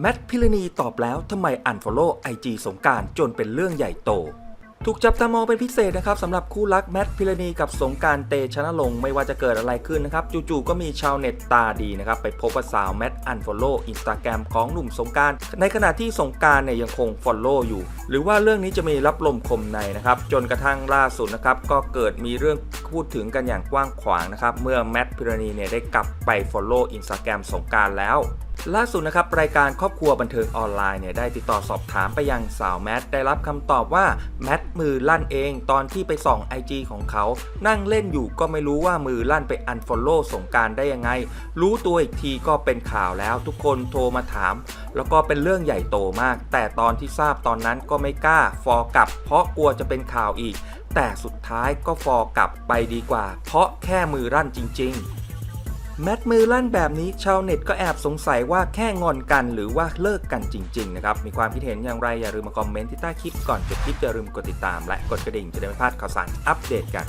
แมทพิรณีตอบแล้วทำไมอันฟอลโล่ไอจีสงการจนเป็นเรื่องใหญ่โต ถูกจับตามองเป็นพิเศษนะครับสำหรับคู่รักแมทพิรณีกับสงการเตชะนรงไม่ว่าจะเกิดอะไรขึ้นนะครับ จู่ๆก็มีชาวเน็ตตาดีนะครับ ไปพบว่าสาวแมทอันฟอลโล่อินสตาแกรมของหนุ่มสงการ ในขณะที่สงการเนี่ยยังคงฟอลโล่อยู่ หรือว่าเรื่องนี้จะมีรับลมคมในนะครับ จนกระทั่งล่าสุดนะครับก็เกิดมีเรื่องพูดถึงกันอย่างกว้างขวางนะครับเมื่อแมทพิรณีเนี่ยได้กลับไปฟอลโล่อินสตาแกรมสงการแล้ว ล่าสุดนะครับรายการครอบครัวบันเทิงออนไลน์เนี่ยได้ติดต่อสอบถามไปยังสาวแมทได้รับคำตอบว่าแมทมือลั่นเองตอนที่ไปส่อง IG ของเขา นั่งเล่นอยู่ก็ไม่รู้ว่ามือลั่นไปอันฟอลโล่สงการได้ยังไง รู้ตัวอีกทีก็เป็นข่าวแล้วทุกคนโทรมาถาม แล้วก็เป็นเรื่องใหญ่โตมาก แต่ตอนที่ทราบตอนนั้นก็ไม่กล้าฟอกลับ เพราะกลัวจะเป็นข่าวอีก แต่สุดท้ายก็ฟอกลับไปดีกว่า เพราะแค่มือลั่นจริง ๆ แมทมือลั่นแบบนี้ชาวเน็ตก็แอบสงสัยว่าแค่งอนกันหรือว่าเลิกกันจริงๆนะครับ มีความคิดเห็นอย่างไรอย่าลืมมาคอมเมนต์ที่ใต้คลิปก่อนจบคลิปอย่าลืมกดติดตามและกดกระดิ่งจะได้ไม่พลาดข่าวสารอัปเดตกัน